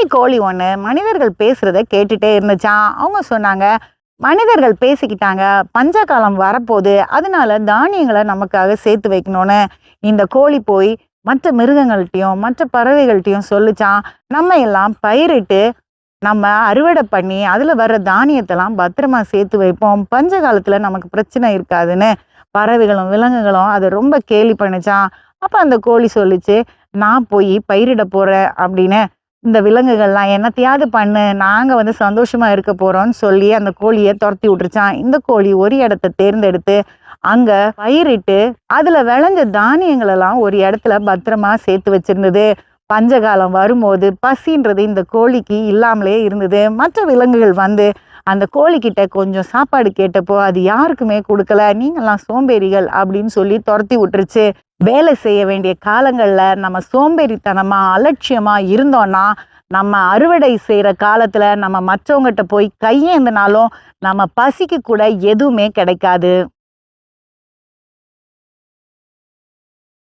குட்டி கோழி ஒன்று மனிதர்கள் பேசுறத கேட்டுட்டே இருந்துச்சான் அவங்க சொன்னாங்க மனிதர்கள் பேசிக்கிட்டாங்க பஞ்சகாலம் வரப்போகுது அதனால தானியங்களை நமக்காக சேர்த்து வைக்கணும்னு. இந்த கோழி போய் மற்ற மிருகங்கள்கிட்டையும் மற்ற பறவைகள்கிட்டையும் சொல்லிச்சான் நம்ம எல்லாம் பயிரிட்டு நம்ம அறுவடை பண்ணி அதில் வர்ற தானியத்தெல்லாம் பத்திரமா சேர்த்து வைப்போம். பஞ்ச காலத்தில் நமக்கு பிரச்சனை இருக்காதுன்னு பறவைகளும் விலங்குகளும் அதை ரொம்ப கேலி பண்ணிச்சான் அப்போ அந்த கோழி சொல்லிச்சு நான் போய் பயிரிட போகிறேன் அப்படின்னு இந்த விலங்குகள்லாம் என்னத்தையாவது பண்ணு நாங்கள் வந்து சந்தோஷமாக இருக்க போகிறோம்னு சொல்லி அந்த கோழியை துரத்தி விட்டுருச்சான். இந்த கோழி ஒரு இடத்த தேர்ந்தெடுத்து அங்கே பயிரிட்டு அதில் விளைஞ்ச தானியங்களெல்லாம் ஒரு இடத்துல பத்திரமா சேர்த்து வச்சிருந்தது. பஞ்சகாலம் வரும்போது பசின்றது இந்த கோழிக்கு இல்லாமலே இருந்தது. மற்ற விலங்குகள் வந்து அந்த கோழிக்கிட்ட கொஞ்சம் சாப்பாடு கேட்டப்போ அது யாருக்குமே கொடுக்கல நீங்கள்லாம் சோம்பேறிகள் அப்படின்னு சொல்லி துரத்தி விட்டுருச்சு. வேலை செய்ய வேண்டிய காலங்களில் நம்ம சோம்பேறித்தனமாக அலட்சியமாக இருந்தோன்னா நம்ம அறுவடை செய்கிற காலத்தில் நம்ம மற்றவங்ககிட்ட போய் கையேந்தினாலும் நம்ம பசிக்கு கூட எதுவுமே கிடைக்காது.